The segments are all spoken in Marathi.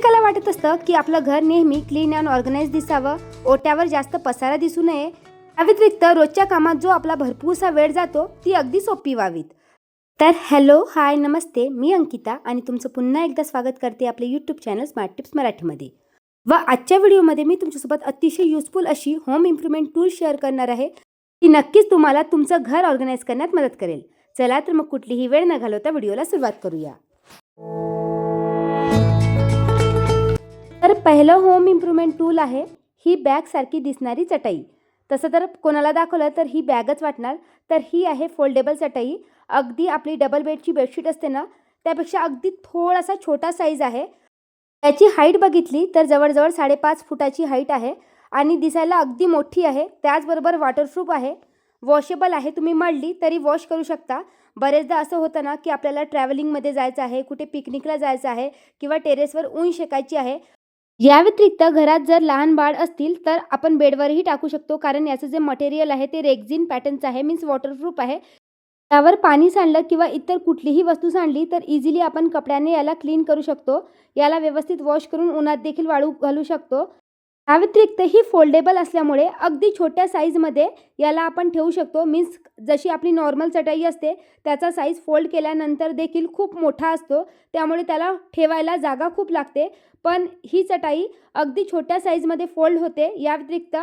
प्रत्येकाला वाटत असतं की आपलं घर नेहमी क्लीन अँड ऑर्गनाईज दिसावं. ओट्यावर जास्त पसारा दिसू नये. या व्यतिरिक्त रोजच्या कामात जो आपला भरपूरसा वेळ जातो ती अगदी सोपी व्हावीत. तर हॅलो हाय नमस्ते मी अंकिता आणि तुमचं पुन्हा एकदा स्वागत करते आपले यूट्यूब चॅनल स्मार्ट टिप्स मराठीमध्ये. व आजच्या व्हिडिओमध्ये मी तुमच्यासोबत अतिशय युजफुल अशी होम इम्प्रुव्हमेंट टूल शेअर करणार आहे ती नक्कीच तुम्हाला तुमचं घर ऑर्गनाईज करण्यात मदत करेल. चला तर मग कुठलीही वेळ न घालवता व्हिडिओला सुरुवात करूया. तर पहिलं होम इम्प्रुव्हमेंट टूल आहे. ही बॅगसारखी दिसणारी चटई. तसं तर कोणाला दाखवलं तर ही बॅगच वाटणार. तर ही आहे फोल्डेबल चटई. अगदी आपली डबल बेडची बेडशीट असते ना त्यापेक्षा अगदी थोडासा छोटा साईज आहे. त्याची हाईट बघितली तर जवळजवळ साडेपाच फुटाची हाईट आहे आणि दिसायला अगदी मोठी आहे. त्याचबरोबर वॉटरप्रूफ आहे. वॉशेबल आहे तुम्ही मळली तरी वॉश करू शकता. बरेचदा असं होतं ना की आपल्याला ट्रॅव्हलिंगमध्ये जायचं आहे कुठे पिकनिकला जायचं आहे किंवा टेरेसवर ऊन शेकायची आहे. या व्यतिरिक्त घरात जर लहान बाळ असतील तर आपण बेडवरही टाकू शकतो कारण याचं जे मटेरियल आहे ते रेक्झिन पॅटर्नचं आहे मीन्स वॉटरप्रूफ आहे. त्यावर पाणी सांडलं किंवा इतर कुठलीही वस्तू सांडली तर इझिली आपण कपड्याने याला क्लीन करू शकतो. याला व्यवस्थित वॉश करून उन्हात देखील वाळू घालू शकतो. याव्यतिरिक्त व्यतिरिक्त ही फोल्डेबल असल्यामुळे अगदी छोट्या साईजमध्ये याला आपण ठेवू शकतो. मीन्स जशी आपली नॉर्मल चटई असते त्याचा साईज फोल्ड केल्यानंतर देखील खूप मोठा असतो. त्यामुळे त्याला ठेवायला जागा खूप लागते. पण ही चटाई अगदी छोट्या साईजमध्ये फोल्ड होते. या व्यतिरिक्त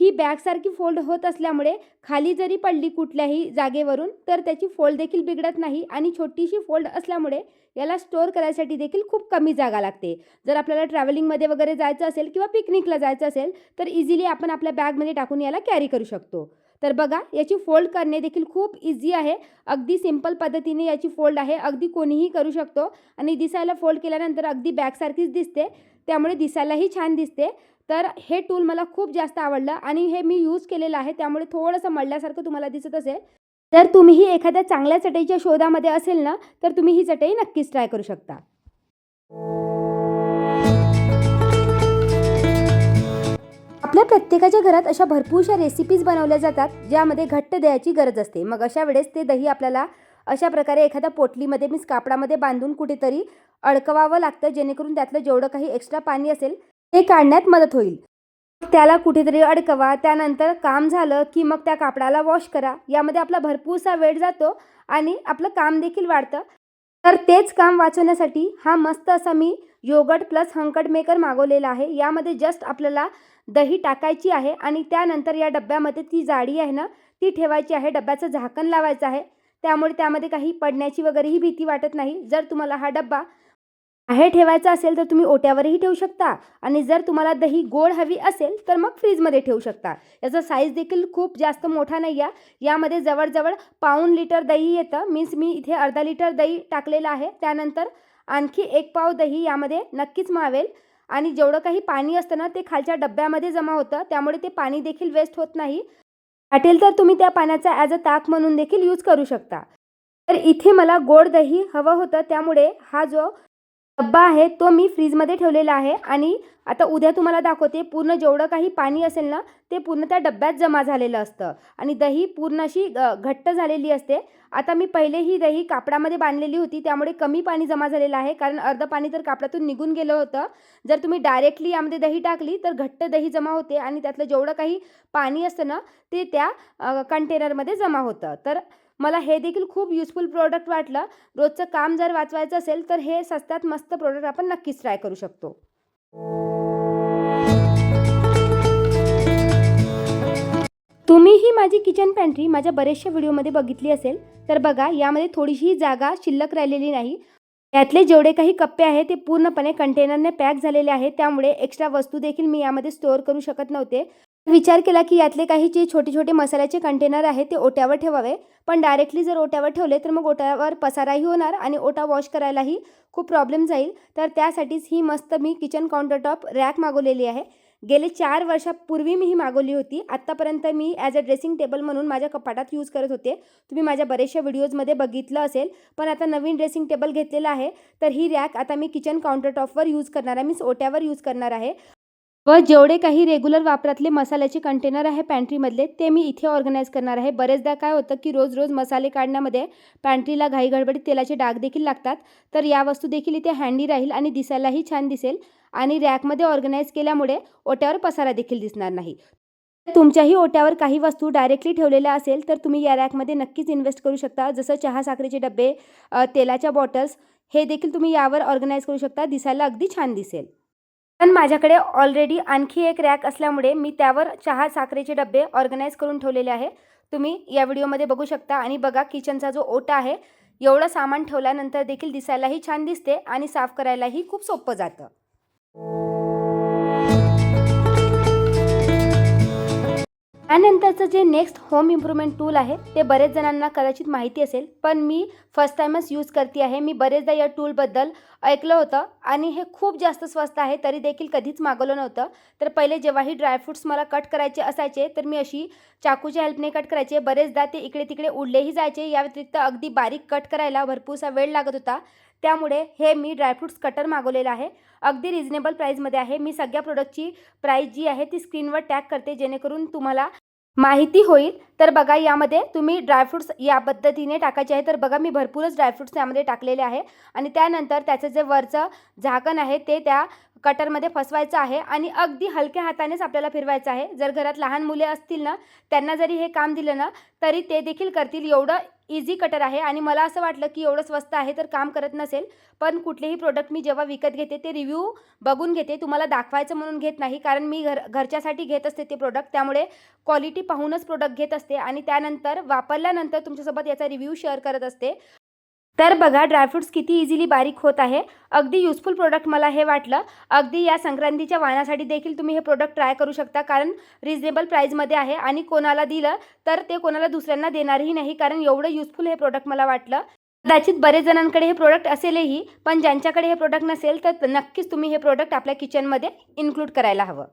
ही बॅगसारखी फोल्ड होत असल्यामुळे खाली जरी पडली कुठल्याही जागेवरून तर त्याची फोल्ड देखील बिघडत नाही आणि छोटीशी फोल्ड असल्यामुळे याला स्टोअर करायसाठी देखील खूप कमी जागा लागते. जर आपल्याला ट्रॅव्हलिंगमध्ये वगैरे जायचं असेल किंवा पिकनिकला जायचं असेल तर इझिली आपण आपल्या बॅगमध्ये टाकून याला कॅरी करू शकतो. तर बघा याची फोल्ड करणे देखील खूप इझी आहे. अगदी सिंपल पद्धतीने याची फोल्ड आहे. अगदी कोणीही करू शकतो आणि दिसायला फोल्ड केल्यानंतर अगदी बॅगसारखीच दिसते. त्यामुळे दिसायलाही छान दिसते. तर हे टूल मला खूप जास्त आवडलं आणि हे मी यूज केलेलं आहे. त्यामुळे थोडंसं मळल्यासारखं तुम्हाला दिसत असेल. तर तुम्हीही एखाद्या चांगल्या चटईच्या शोधामध्ये असेल ना तर तुम्ही ही चटई नक्कीच ट्राय करू शकता. आपल्या प्रत्येकाच्या घरात अशा भरपूरशा रेसिपीज बनवल्या जातात ज्यामध्ये घट्ट दह्याची गरज असते. मग अशा वेळेस ते दही आपल्याला अशा प्रकारे एखाद्या पोटलीमध्ये मीन्स कापडामध्ये बांधून कुठेतरी अडकवावं लागतं जेणेकरून त्यातलं जेवढं काही एक्स्ट्रा पाणी असेल ते काढण्यात मदत होईल. त्याला कुठेतरी अडकवा त्यानंतर काम झालं की मग त्या कापडाला वॉश करा. यामध्ये आपला भरपूरसा वेळ जातो आणि आपलं काम देखील वाढतं. तर तेच काम वाचवण्यासाठी हा मस्त असा मी योगट प्लस हंकट मेकर मागवलेला आहे. यामध्ये जस्ट आपल्याला दही टाकायची आहे आणि त्यानंतर या डब्यामध्ये ती जाडी आहे ना ती ठेवायची आहे. डब्याचं झाकण लावायचं आहे. त्यामुळे त्यामध्ये काही पडण्याची वगैरेही भीती वाटत नाही. जर तुम्हाला हा डब्बा बाहेर ठेवायचं असेल तर तुम्ही ओट्यावरही ठेवू शकता. आणि जर तुम्हाला दही गोड हवी असेल तर मग फ्रीजमध्ये ठेवू शकता. याचा साईज देखील खूप जास्त मोठा नाही आहे यामध्ये जवळजवळ पाऊण लिटर दही येतं. मीन्स मी इथे अर्धा लिटर दही टाकलेलं आहे. त्यानंतर आणखी एक पाव दही यामध्ये नक्कीच मावेल. आणि जेवढं काही पाणी असतं ना ते खालच्या डब्यामध्ये जमा होतं. त्यामुळे ते पाणी देखील वेस्ट होत नाही. वाटेल तर तुम्ही त्या पाण्याचा ॲज अ ताक म्हणून देखील यूज करू शकता. तर इथे मला गोड दही हवं होतं. त्यामुळे हा जो डब्बा आहे तो मी फ्रीजमध्ये ठेवलेला आहे आणि आता उद्या तुम्हाला दाखवते पूर्ण जेवढं काही पाणी असेल ना ते पूर्ण त्या डब्यात जमा झालेलं असतं. आणि दही पूर्ण अशी घट्ट झालेली असते. आता मी पहिले ही दही कापडामध्ये बांधलेली होती त्यामुळे कमी पाणी जमा झालेलं आहे कारण अर्ध पाणी तर कापडातून निघून गेलं होतं. जर तुम्ही डायरेक्टली यामध्ये दही टाकली तर घट्ट दही जमा होते आणि त्यातलं जेवढं काही पाणी असतं ना ते त्या कंटेनरमध्ये जमा होतं. तर मला हे देखील खूप युजफुल प्रोडक्ट वाटलं. रोजचं काम जर वाचवायचं असेल तर हे सस्त्यात मस्त प्रोडक्ट आपण नक्कीच ट्राय करू शकतो. तुम्ही ही माझी किचन पॅन्ट्री माझ्या बरेचशा व्हिडिओमध्ये बघितली असेल तर बघा यामध्ये थोडीशी जागा शिल्लक राहिलेली नाही. यातले जेवढे काही कप्पे आहेत ते पूर्णपणे कंटेनरने पॅक झालेले आहेत. त्यामुळे एक्स्ट्रा वस्तू देखील मी यामध्ये स्टोअर करू शकत नव्हते. विचार केला की यातले काही जे छोटे छोटे मसाल्याचे कंटेनर आहे ते ओट्यावर ठेवावे. पण डायरेक्टली जर ओट्यावर ठेवले तर मग ओट्यावर पसाराही होणार आणि ओटा वॉश करायलाही खूप प्रॉब्लेम जाईल. तर त्यासाठीच ही मस्त मी किचन काउंटरटॉप रॅक मागवलेली आहे. गेले चार वर्षापूर्वी मी ही मागवली होती. आत्तापर्यंत मी ॲज अ ड्रेसिंग टेबल म्हणून माझ्या कपाटात यूज करत होते. तुम्ही माझ्या बरेचशा व्हिडिओजमध्ये बघितलं असेल. पण आता नवीन ड्रेसिंग टेबल घेतलेलं आहे. तर ही रॅक आता मी किचन काउंटरटॉपवर यूज करणार आहे. मीन्स ओट्यावर यूज करणार आहे. व जेवढे काही रेग्युलर वापरातले मसाल्याचे कंटेनर आहे पॅन्ट्रीमधले ते मी इथे ऑर्गनाईज करणार आहे. बरेचदा काय होतं की रोज रोज मसाले काढण्यामध्ये पॅन्ट्रीला घाई गडबडीत तेलाचे डाग देखील लागतात. तर या वस्तू देखील इथे हँडी राहील आणि दिसायलाही छान दिसेल आणि रॅकमध्ये ऑर्गनाईज केल्यामुळे ओट्यावर पसारा देखील दिसणार नाही. तुमच्याही ओट्यावर काही वस्तू डायरेक्टली ठेवलेल्या असेल तर तुम्ही या रॅकमध्ये नक्कीच इन्व्हेस्ट करू शकता. जसं चहा साखरेचे डबे तेलाच्या बॉटल्स हे देखील तुम्ही यावर ऑर्गनाईज करू शकता. दिसायला अगदी छान दिसेल. पण माझ्याकडे ऑलरेडी आणखी एक रॅक असल्यामुळे मी त्यावर चहा साखरेचे डबे ऑर्गनाईज करून ठेवलेले आहे. तुम्ही या व्हिडिओमध्ये बघू शकता आणि बघा किचनचा जो ओटा आहे एवढं सामान ठेवल्यानंतर देखील दिसायलाही छान दिसते आणि साफ करायलाही खूप सोपं जातं. त्यानंतरचं जे नेक्स्ट होम इम्प्रुव्हमेंट टूल आहे ते बरेच जणांना कदाचित माहिती असेल पण मी फर्स्ट टाईमच यूज करते आहे. मी बरेचदा या टूलबद्दल ऐकलं होतं आणि हे खूप जास्त स्वस्त आहे तरी देखील कधीच मागवलं नव्हतं. तर पहिले जेव्हाही ड्रायफ्रूट्स मला कट करायचे असायचे तर मी अशी चाकूच्या हेल्पने कट करायचे. बरेचदा ते इकडे तिकडे उडलेही जायचे. या व्यतिरिक्त अगदी बारीक कट करायला भरपूरसा वेळ लागत होता. त्यामुळे हे मी ड्रायफ्रूट्स कटर मागवलेलं आहे. अगदी रिजनेबल प्राईजमध्ये आहे. मी सगळ्या प्रोडक्टची प्राईस जी आहे ती स्क्रीनवर टॅग करते जेणेकरून तुम्हाला माहिती होईल. तर बघा यामध्ये तुम्ही ड्रायफ्रूट्स या पद्धतीने टाकायचे आहे. तर बघा मी भरपूरच ड्रायफ्रूट्स यामध्ये टाकलेले आहे. आणि त्यानंतर त्याचं जे वरचं झाकण आहे ते त्या कटरमध्ये फसवायचं आहे. आणि अगदी हलक्या हातानेच आपल्याला फिरवायचं आहे. जर घरात लहान मुले असतील ना त्यांना जरी हे काम दिलं ना तरी ते देखील करतील. एवढं इझी कटर आहे आणि मला असं वाटलं की एवढं स्वस्त आहे तर काम करत नसेल पण कुठलेही प्रोडक्ट मी जेव्हा विकत घेते ते रिव्ह्यू बघून घेते. तुम्हाला दाखवायचं म्हणून घेत नाही कारण मी घर घरच्यासाठी घेत असते ते प्रोडक्ट त्यामुळे क्वालिटी पाहूनच प्रोडक्ट घेत असते आणि त्यानंतर वापरल्यानंतर तुमच्यासोबत याचा रिव्ह्यू शेअर करत असते. तर बघा ड्रायफ्रूट्स किती इझिली बारीक होत आहे. अगदी युजफुल प्रोडक्ट मला हे वाटलं. अगदी या संक्रांतीच्या वाहनासाठी देखील तुम्ही हे प्रोडक्ट ट्राय करू शकता कारण रिजनेबल प्राईजमध्ये आहे आणि कोणाला दिलं तर ते कोणाला दुसऱ्यांना देणारही नाही कारण एवढं युजफुल हे प्रोडक्ट मला वाटलं. कदाचित बरेच जणांकडे हे प्रोडक्ट असेलही पण ज्यांच्याकडे हे प्रोडक्ट नसेल तर नक्कीच तुम्ही हे प्रोडक्ट आपल्या किचनमध्ये इन्क्लूड करायला हवं.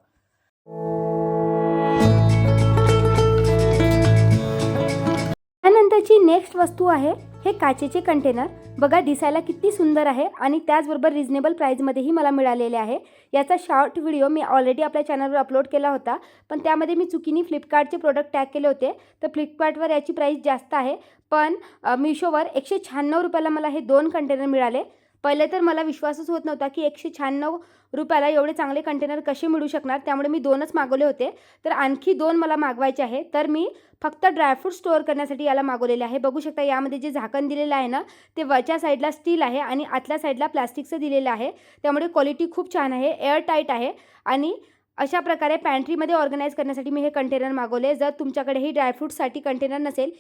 त्यानंतरची नेक्स्ट वस्तू आहे हे काचेचे कंटेनर बघा दिसायला किती सुंदर आहे आणि त्याचबरोबर रिजनेबल प्राईजमध्येही मला मिळालेले आहे. याचा शॉर्ट व्हिडिओ मी ऑलरेडी आपल्या चॅनलवर अपलोड केला होता. पण त्यामध्ये मी चुकीने फ्लिपकार्टचे प्रोडक्ट टॅग केले होते. तर फ्लिपकार्टवर याची प्राईस जास्त आहे. पण मिशोवर एकशे शहाण्णव रुपयाला मला हे दोन कंटेनर मिळाले. पहिले तर मला विश्वासच होत नव्हता की एकशे शहाण्णव रुपयाला एवढे चांगले कंटेनर कसे मिळू शकणार? त्यामुळे मी दोनच मागवले होते. तर आणखी दोन मला मागवायचे आहे. तर मी फक्त ड्रायफ्रूट स्टोअर करण्यासाठी याला मागवलेले आहे. बघू शकता यामध्ये जे झाकण दिलेलं आहे ना ते वरच्या साईडला स्टील आहे आणि आतल्या साईडला प्लास्टिकचं दिलेलं आहे. त्यामुळे क्वालिटी खूप छान आहे एअर टाईट आहे आणि अशा प्रकारे पॅन्ट्रीमध्ये ऑर्गनाईज करण्यासाठी मी हे कंटेनर मागवले. जर तुमच्याकडेही ड्रायफ्रूटसाठी कंटेनर नसेल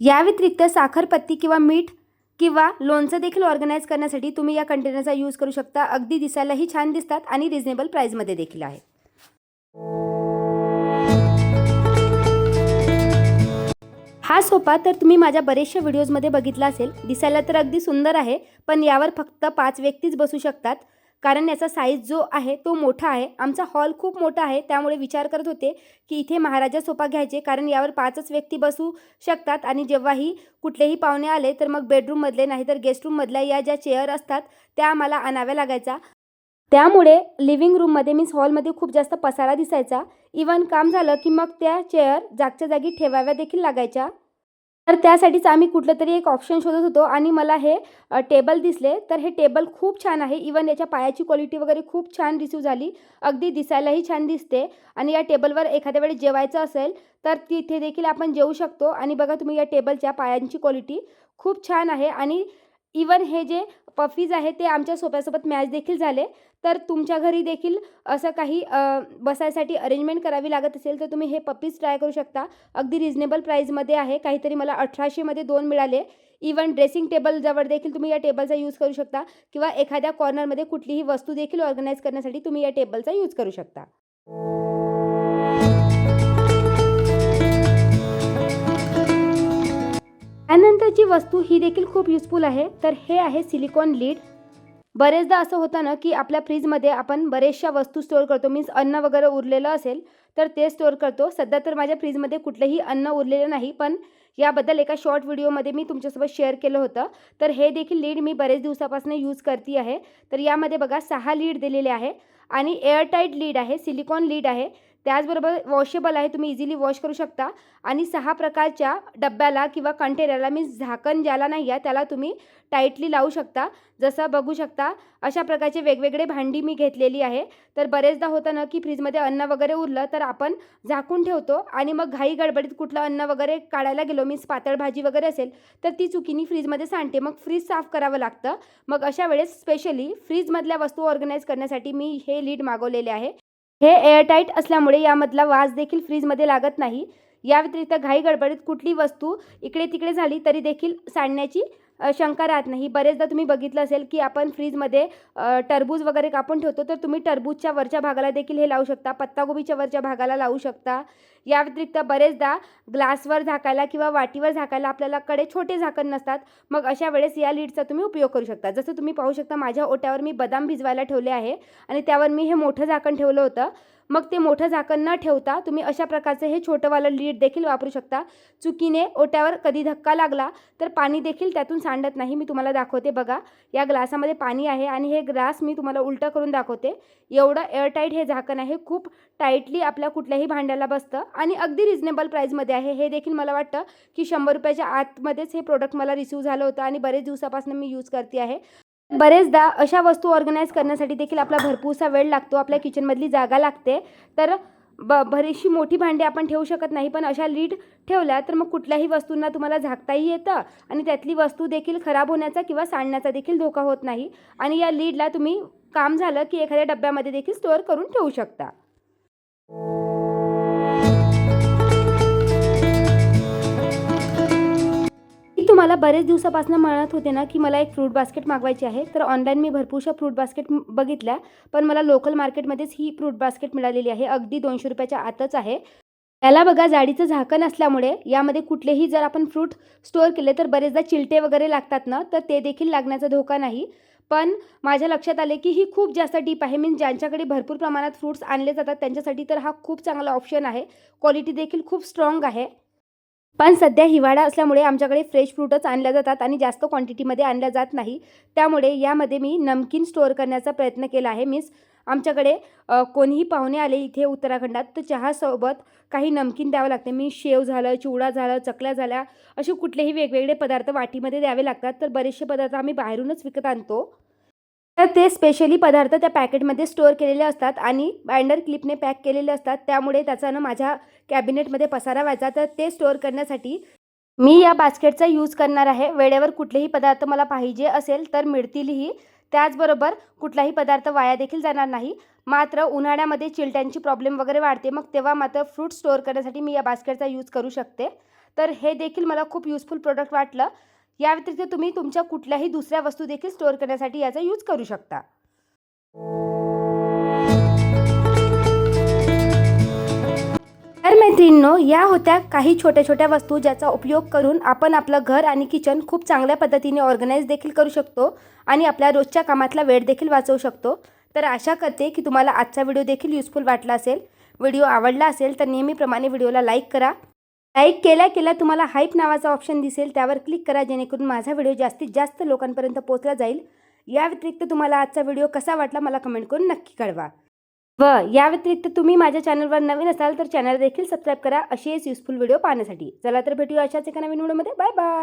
या व्यतिरिक्त साखरपत्ती किंवा मीठ किंवा लोणचं देखील ऑर्गनाईज करण्यासाठी तुम्ही या कंटेनरचा यूज करू शकता. अगदी दिसायलाही छान दिसतात आणि रिजनेबल प्राईजमध्ये देखील आहे. हा सोफा तर तुम्ही माझ्या बरेचशा व्हिडिओजमध्ये बघितला असेल. दिसायला तर अगदी सुंदर आहे पण यावर फक्त पाच व्यक्तीच बसू शकतात. कारण याचा साईज जो आहे तो मोठा आहे. आमचा हॉल खूप मोठा आहे. त्यामुळे विचार करत होते की इथे महाराजा सोफा घ्यायचे. कारण यावर पाचच व्यक्ती बसू शकतात आणि जेव्हाही कुठलेही पाहुणे आले तर मग बेडरूममधले नाही तर गेस्ट रूममधल्या या ज्या चेअर असतात त्या आम्हाला आणाव्या लागायचा त्यामुळे लिव्हिंग रूममध्ये मीन्स हॉलमध्ये खूप जास्त पसारा दिसायचा. इवन काम झालं की मग त्या चेअर जागच्या जागी ठेवाव्या देखील लागायच्या. तर त्यासाठीच आम्ही कुठलं तरी एक ऑप्शन शोधत होतो आणि मला हे टेबल दिसले. तर हे टेबल खूप छान आहे. इवन याच्या पायाची क्वालिटी वगैरे खूप छान रिसीव झाली. अगदी दिसायलाही छान दिसते. आणि या टेबलवर एखाद्या वेळी जेवायचं असेल तर तिथे देखील आपण जेवू शकतो. आणि बघा तुम्ही या टेबलच्या पायांची क्वालिटी खूप छान आहे. आणि इवन हे जे पफीज आहे ते आमच्या सोप्यासोबत मॅच देखील झाले. तर तुमच्या घरी देखील असं काही बसायसाठी अरेंजमेंट करावी लागत असेल तर तुम्ही हे पफीज ट्राय करू शकता. अगदी रिजनेबल प्राईजमध्ये आहे. काहीतरी मला अठराशेमध्ये दोन मिळाले. इवन ड्रेसिंग टेबल जवळ देखील तुम्ही या टेबलचा यूज करू शकता. किंवा एखाद्या कॉर्नरमध्ये कुठलीही वस्तू देखील ऑर्गनाईज करण्यासाठी तुम्ही या टेबलचा यूज करू शकता. त्यानंतरची वस्तू ही देखील खूप युजफुल आहे. तर हे आहे सिलिकॉन लीड बरेचदा असं होतं ना की आपल्या फ्रीजमध्ये आपण बरेचशा वस्तू स्टोअर करतो. मीन्स अन्न वगैरे उरलेलं असेल तर ते स्टोअर करतो. सध्या तर माझ्या फ्रीजमध्ये कुठलंही अन्न उरलेलं नाही पण याबद्दल एका शॉर्ट व्हिडिओमध्ये मी तुमच्यासोबत शेअर केलं होतं. तर हे देखील लीड मी बरेच दिवसापासून यूज करते आहे. तर यामध्ये बघा सहा लीड दिलेले आहे. आणि एअरटाईट लीड आहे सिलिकॉन लीड आहे. त्याचबरोबर वॉशेबल आहे तुम्ही इझिली वॉश करू शकता. आणि सहा प्रकारच्या डब्याला किंवा कंटेनरला मी झाकण ज्याला नाही आहे त्याला तुम्ही टाईटली लावू शकता. जसं बघू शकता अशा प्रकारचे वेगवेगळे भांडी मी घेतलेली आहे. तर बरेचदा होतं ना की फ्रीजमध्ये अन्न वगैरे उरलं तर आपण झाकून ठेवतो आणि मग घाई गडबडीत कुठलं अन्न वगैरे काढायला गेलो मीन्स पातळ भाजी वगैरे असेल तर ती चुकीनी फ्रीजमध्ये सांडते. मग फ्रीज साफ करावं लागतं. मग अशा वेळेस स्पेशली फ्रीजमधल्या वस्तू ऑर्गनाईज करण्यासाठी मी हे लीड मागवलेले आहे. हे एअरटाईट असल्यामुळे यामधला वास देखील फ्रीजमध्ये लागत नाही. या व्यतिरिक्त घाई गडबडीत कुठली वस्तू इकडे तिकडे झाली तरी देखील सांडण्याची शंका राहत नाही. बरेचदा तुम्ही बघितलं असेल की आपण फ्रीजमध्ये टरबूज वगैरे कापून ठेवतो तर तुम्ही टरबूजच्या वरच्या भागाला देखील हे लावू शकता पत्तागोबीच्या वरच्या भागाला लावू शकता. या व्यतिरिक्त बरेचदा ग्लासवर झाकायला किंवा वाटीवर झाकायला आपल्याला कडे छोटे झाकण नसतात. मग अशा वेळेस या लीडचा तुम्ही उपयोग करू शकता. जसं तुम्ही पाहू शकता माझ्या ओट्यावर मी बदाम भिजवायला ठेवले आहे आणि त्यावर मी हे मोठं झाकण ठेवलं होतं. मग ते मोठं झाकण न ठेवता तुम्ही अशा प्रकारचं हे छोटंवालं लीड देखील वापरू शकता. चुकीने ओट्यावर कधी धक्का लागला तर पाणी देखील त्यातून सांडत नाही. मी तुम्हाला दाखवते बघा. या ग्लासामध्ये पाणी आहे आणि हे ग्लास मी तुम्हाला उलटं करून दाखवते. एवढं एअरटाईट हे झाकण आहे. खूप टाईटली आपल्या कुठल्याही भांड्याला बसतं आणि अगदी रिजनेबल प्राईजमध्ये आहे. हे देखील मला वाटतं की शंभर रुपयाच्या आतमध्येच हे प्रोडक्ट मला रिसिव्ह झालं होतं आणि बरेच दिवसापासून मी यूज करते आहे. बरेचदा अशा वस्तू ऑर्गनाईज करण्यासाठी देखील आपला भरपूरसा वेळ लागतो आपल्या किचनमधली जागा लागते. तर ब बरीचशी मोठी भांडी आपण ठेवू शकत नाही पण अशा लीड ठेवल्या तर मग कुठल्याही वस्तूंना तुम्हाला झाकताही येतं आणि त्यातली वस्तू देखील खराब होण्याचा किंवा सांडण्याचा देखील धोका होत नाही. आणि या लीडला तुम्ही काम झालं की एखाद्या डब्यामध्ये देखील स्टोअर करून ठेवू शकता. मला तुम्हाला बरेच दिवसापासून म्हणत होते ना की मला एक फ्रूट बास्केट मागवायची आहे. तर ऑनलाईन मी भरपूरशा फ्रूट बास्केट बघितल्या पण मला लोकल मार्केटमध्येच ही फ्रूट बास्केट मिळालेली आहे. अगदी दोनशे रुपयाच्या आतच आहे. त्याला बघा जाडीचं झाकण असल्यामुळे यामध्ये कुठलेही जर आपण फ्रूट स्टोअर केले तर बरेचदा चिलटे वगैरे लागतात ना तर ते देखील लागण्याचा धोका नाही. पण माझ्या लक्षात आले की ही खूप जास्त डीप आहे. मीन ज्यांच्याकडे भरपूर प्रमाणात फ्रूट्स आणले जातात त्यांच्यासाठी तर हा खूप चांगला ऑप्शन आहे. क्वालिटी देखील खूप स्ट्रॉंग आहे. पण सध्या हिवाळा असल्यामुळे आमच्याकडे फ्रेश फ्रूटच आणल्या जातात आणि जास्त क्वांटिटीमध्ये आणल्या जात नाही. त्यामुळे यामध्ये मी नमकीन स्टोअर करण्याचा प्रयत्न केला आहे. मीन्स आमच्याकडे कोणीही पाहुणे आले इथे उत्तराखंडात तर चहासोबत काही नमकीन द्यावं लागते. मी शेव झालं चिवडा झालं चकल्या झाल्या असे कुठलेही वेगवेगळे पदार्थ वाटीमध्ये द्यावे लागतात. तर बरेचसे पदार्थ आम्ही बाहेरूनच विकत आणतो. तर ते स्पेशली पदार्थ त्या पॅकेटमध्ये स्टोअर केलेले असतात आणि बाइंडर क्लिपने पॅक केलेले असतात. त्यामुळे त्याचा ना माझ्या कॅबिनेटमध्ये पसारा व्हायचा. तर ते स्टोअर करण्यासाठी मी या बास्केटचा यूज करणार आहे. वेळेवर कुठलेही पदार्थ मला पाहिजे असेल तर मिळतीलही. त्याचबरोबर कुठलाही पदार्थ वाया देखील जाणार नाही. मात्र उन्हाळ्यामध्ये चिलट्यांची प्रॉब्लेम वगैरे वाढते. मग तेव्हा मात्र फ्रूट स्टोअर करण्यासाठी मी या बास्केटचा यूज करू शकते. तर हे देखील मला खूप युजफुल प्रोडक्ट वाटलं. या व्यतिरिक्त तुम्ही तुमच्या कुठल्याही दुसऱ्या वस्तू देखील स्टोअर करण्यासाठी याचा यूज करू शकता. तर मैत्रिणींनो या होत्या काही छोट्या छोट्या वस्तू ज्याचा उपयोग करून आपण आपलं घर आणि किचन खूप चांगल्या पद्धतीने ऑर्गनाईज देखील करू शकतो आणि आपल्या रोजच्या कामातला वेळ देखील वाचवू शकतो. तर आशा करते की तुम्हाला आजचा व्हिडिओ देखील युजफुल वाटला असेल. व्हिडिओ आवडला असेल तर नेहमीप्रमाणे व्हिडिओला लाईक करा. लाईक केल्या केल्या तुम्हाला हाईप नावाचा ऑप्शन दिसेल. त्यावर क्लिक करा जेणेकरून माझा व्हिडिओ जास्तीत जास्त लोकांपर्यंत पोहोचला जाईल. या व्यतिरिक्त तुम्हाला आजचा व्हिडिओ कसा वाटला मला कमेंट करून नक्की कळवा. व या व्यतिरिक्त तुम्ही माझ्या चॅनलवर नवीन असाल तर चॅनल देखील सबस्क्राईब करा. असेच युजफुल व्हिडिओ पाहण्यासाठी. चला तर भेटूया अशाच एका नवीन व्हिडिओमध्ये बाय बाय